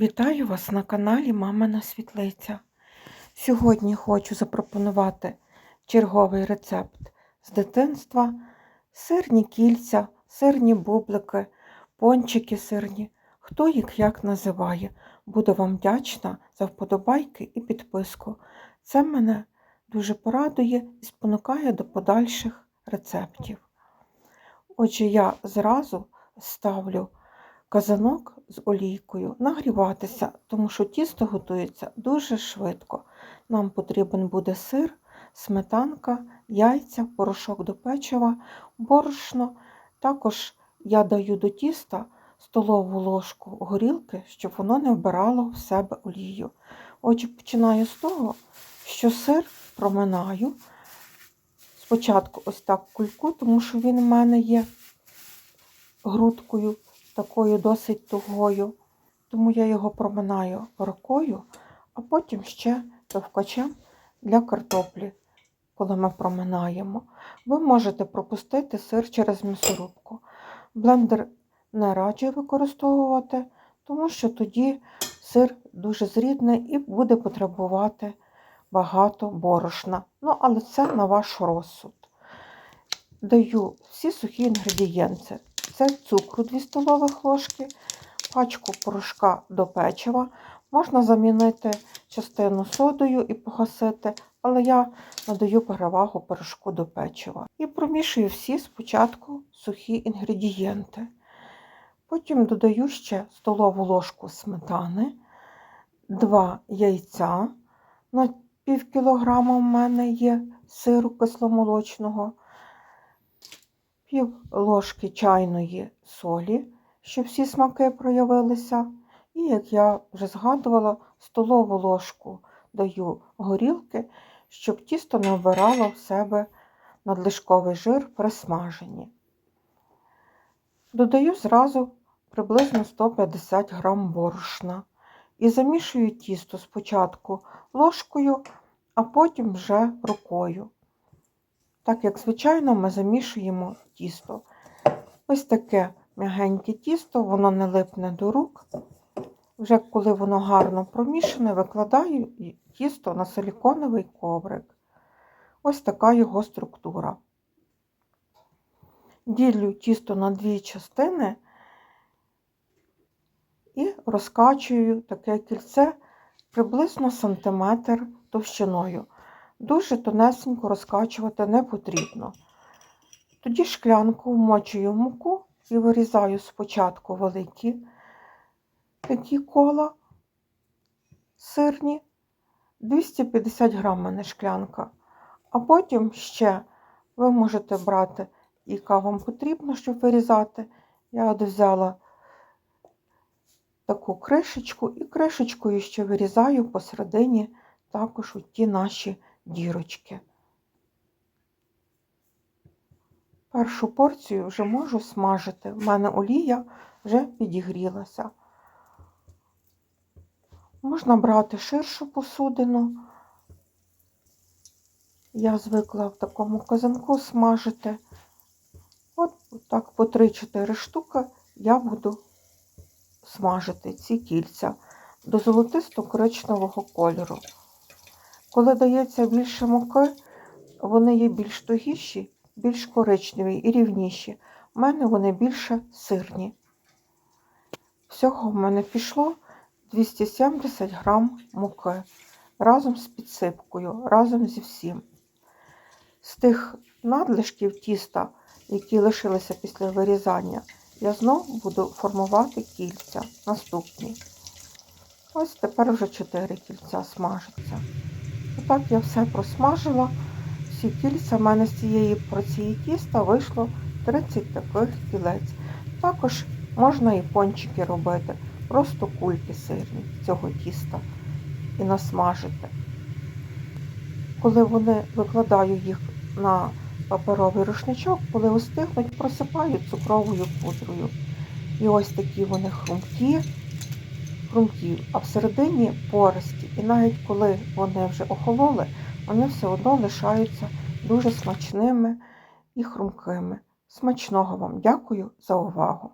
Вітаю вас на каналі Мамина Світлиця. Сьогодні хочу запропонувати черговий рецепт з дитинства: сирні кільця, сирні бублики, пончики сирні. Хто їх як називає. Буду вам вдячна за вподобайки і підписку. Це мене дуже порадує і спонукає до подальших рецептів. Отже, я зразу ставлю казанок з олійкою нагріватися, тому що тісто готується дуже швидко. Нам потрібен буде сир, сметанка, яйця, порошок до печива, борошно. Також я даю до тіста столову ложку горілки, щоб воно не вбирало в себе олію. Отже, починаю з того, що сир проминаю. Спочатку ось так кульку, тому що він у мене є грудкою такою досить тугою, тому я його проминаю рукою, а потім ще товкачем для картоплі, коли ми проминаємо. Ви можете пропустити сир через м'ясорубку. Блендер не раджу використовувати, тому що тоді сир дуже зрідний і буде потребувати багато борошна. Ну, але це на ваш розсуд. Даю всі сухі інгредієнти. Це цукру 2 столових ложки, пачку порошка до печива. Можна замінити частину содою і погасити, але я надаю перевагу порошку до печива. І промішую всі спочатку сухі інгредієнти. Потім додаю ще столову ложку сметани, 2 яйця. На пів кілограма в мене є сиру кисломолочного пів ложки чайної солі, щоб всі смаки проявилися. І, як я вже згадувала, столову ложку даю горілки, щоб тісто не вбирало в себе надлишковий жир при смаженні. Додаю зразу приблизно 150 г борошна і замішую тісто спочатку ложкою, а потім вже рукою так як, звичайно, ми замішуємо тісто. Ось таке м'ягеньке тісто, воно не липне до рук. Вже коли воно гарно промішане, викладаю тісто на силіконовий коврик. Ось така його структура. Ділю тісто на дві частини і розкачую таке кільце приблизно сантиметр товщиною. Дуже тонесенько розкачувати не потрібно. Тоді шклянку вмочую в муку і вирізаю спочатку великі такі кола сирні, 250 грам мене шклянка. А потім ще ви можете брати, яка вам потрібно, щоб вирізати. Я взяла таку кришечку і кришечкою ще вирізаю посередині також ті наші дірочки. Першу порцію вже можу смажити. У мене олія вже підігрілася. Можна брати ширшу посудину. Я звикла в такому казанку смажити. От так по 3-4 штуки я буду смажити ці кільця до золотисто-коричневого кольору. Коли дається більше муки, вони є більш тугіші, більш коричневі і рівніші. У мене вони більше сирні. Всього в мене пішло 270 грам муки разом з підсипкою, разом зі всім. З тих надлишків тіста, які лишилися після вирізання, я знову буду формувати кільця наступні. Ось тепер вже 4 кільця смажаться. Так я все просмажила. Всі кільця в мене з цієї порції тіста вийшло 30 таких кілець. Також можна і пончики робити, просто кульки сирні цього тіста і насмажити. Коли вони викладаю їх на паперовий рушничок, коли остигнуть, просипаю цукровою пудрою. І ось такі вони хрумкі хрумкі, а всередині пористі. І навіть коли вони вже охололи, вони все одно лишаються дуже смачними і хрумкими. Смачного вам дякую за увагу!